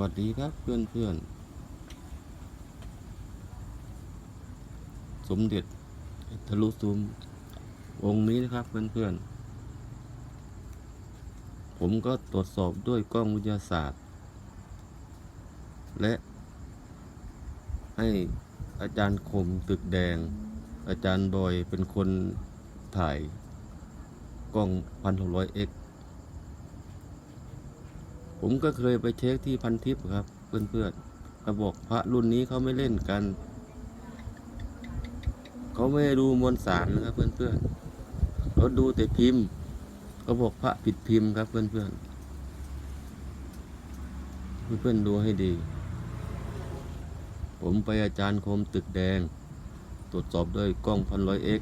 วัสดีครับเพื่อนเพื่อนสมเด็จทะลุซูมองค์นี้นะครับเพื่อนเพื่อนผมก็ตรวจสอบด้วยกล้องวิทยาศาสตร์ และให้อาจารย์คมตึกแดง อาจารย์บอยเป็นคนถ่ายกล้อง 1,600x ผมก็เคยไปเช็คที่พันทิปครับ เพื่อนๆเขาบอกพระรุ่นนี้เขาไม่เล่นกัน เขาไม่ดูมวลสารนะครับ เพื่อนๆเขาดูแต่พิมพ์เขาบอกพระผิดพิมพ์ครับ เพื่อนๆเพื่อนๆดูให้ดี ผมไปอาจารย์คมตึกแดง ตรวจสอบด้วยกล้องพันร้อยเอ็ก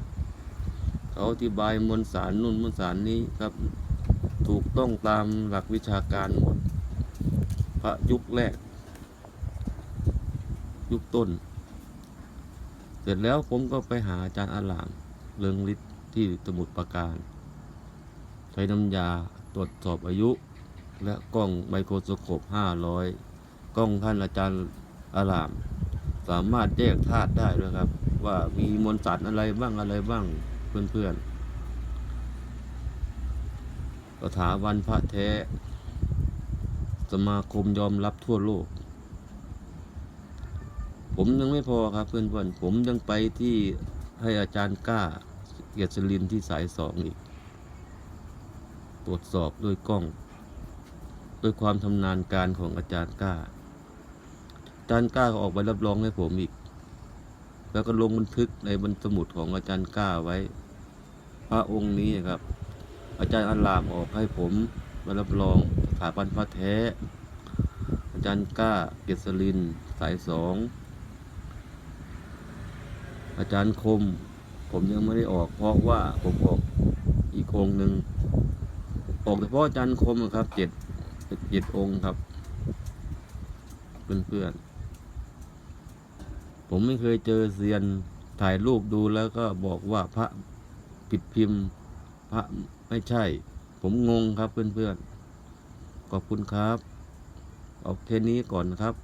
เขาอธิบายมวลสารนู่นมวลสารนี้ครับ ถูกต้องตามหลักวิชาการหมด พระยุคแรก ยุคต้น เสร็จแล้วผมก็ไปหาอาจารย์อาลามเรืองฤทธิ์ที่สมุทรปราการ ใช้น้ำยาตรวจสอบอายุ และกล้องไมโครสโคป 500 กล้องท่านอาจารย์อาลาม สามารถแยกธาตุได้ด้วยครับ ว่ามีมวลสารอะไรบ้างอะไรบ้างเพื่อนๆสถาบันพระแท้ สมาคมยอมรับทั่วโลก ผมยังไม่พอครับเพื่อนๆ ผมยังไปที่ให้อาจารย์กล้าเกียรติศรินที่สายสองอีก ตรวจสอบด้วยกล้อง ด้วยความชำนาญการของอาจารย์กล้า อาจารย์กล้าก็ออกใบรับรองให้ผมอีก แล้วก็ลงบันทึกในบรรสมุดของอาจารย์กล้าไว้ พระองค์นี้ครับ อาจารย์อัลลามออกให้ผมมารับรองาบันพระแท้ อาจารย์ก้าเกษริน สายสอง อาจารย์คม ผมยังไม่ได้ออก เพราะว่าผมออกอีกองหนึ่งออกเฉพาะอาจารย์คมครับเจ็ดเจ็ดองค์ครับ เพื่อนๆผมไม่เคยเจอเซียนถ่ายรูปดูแล้วก็บอกว่าพระผิดพิมพ์ พระไม่ใช่ ผมงงครับเพื่อนๆ ขอบคุณครับเอาแค่นี้ก่อนนะครับ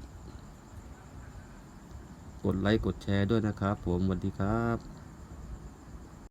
กดไลค์กดแชร์ด้วยนะครับ ผมสวัสดีครับ